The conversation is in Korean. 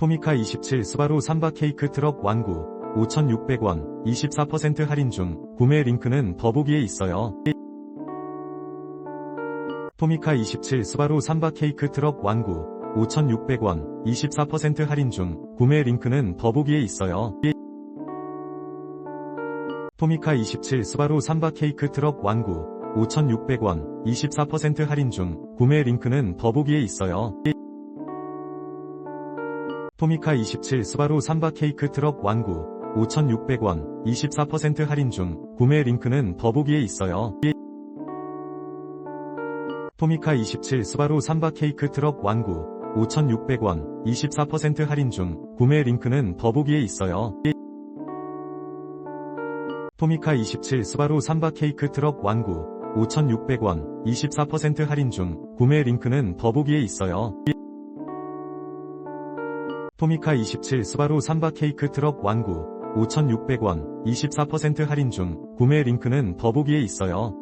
토미카 27 스바루 삼바 케이크 트럭 완구 5,600원 24% 할인 중 구매 링크는 더보기에 있어요. 토미카 27 스바루 삼바 케이크 트럭 완구 5,600원 24% 할인 중 구매 링크는 더보기에 있어요. 토미카 27 스바루 삼바 케이크 트럭 완구 5,600원 24% 할인 중 구매 링크는 더보기에 있어요. 토미카 27 스바루 삼바 케이크 트럭 완구 5,600원 24% 할인 중 구매 링크는 더보기에 있어요. 토미카 27 스바루 삼바 케이크 트럭 완구 5,600원 24% 할인 중 구매 링크는 더보기에 있어요. 토미카 27 스바루 삼바 케이크 트럭 완구 5,600원 24% 할인 중 구매 링크는 더보기에 있어요. 토미카 27 스바루 삼바 케이크 트럭 완구 5,600원 24% 할인 중 구매 링크는 더보기에 있어요.